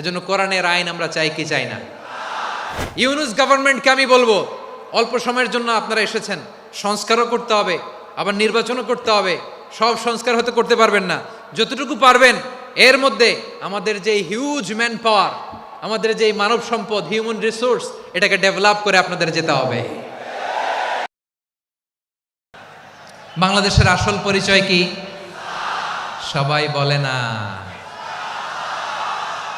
এজন্য কোরআনের আইন আমরা চাই কি চাই না? ইউনুস গভর্নমেন্টকে আমি বলব, অল্প সময়ের জন্য আপনারা এসেছেন, সংস্কারও করতে হবে, আবার নির্বাচনও করতে হবে, সব সংস্কার হতে করতে পারবেন না। যতটুকু পারবেন, এর মধ্যে আমাদের যে হিউজ ম্যান পাওয়ার আমাদের যে মানব সম্পদ হিউম্যান রিসোর্স এটাকে ডেভেলপ করে আপনাদের যেতে হবে। বাংলাদেশের আসল পরিচয় কি? সবাই বলে না।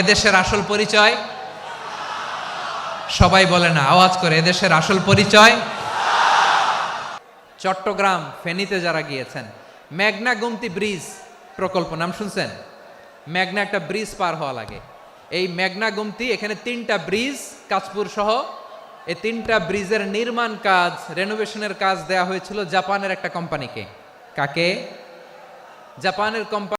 এদেশের আসল পরিচয়? সবাই বলে না, আওয়াজ করে, এদেশের আসল পরিচয়? চট্টগ্রাম ফেনীতে যারা গিয়েছেন, মেঘনা গুমতি ব্রিজ প্রকল্প, নাম শুনছেন? মেঘনা একটা ব্রিজ পার হওয়া লাগে। এই মেঘনা গুমতি, এখানে তিনটা ব্রিজ, কাঁচপুর সহ, এই তিনটা ব্রিজের নির্মাণ কাজ রেনোভেশনের কাজ দেয়া হয়েছিল জাপানের একটা কোম্পানিকে কাকে? জাপানের কোম্পানি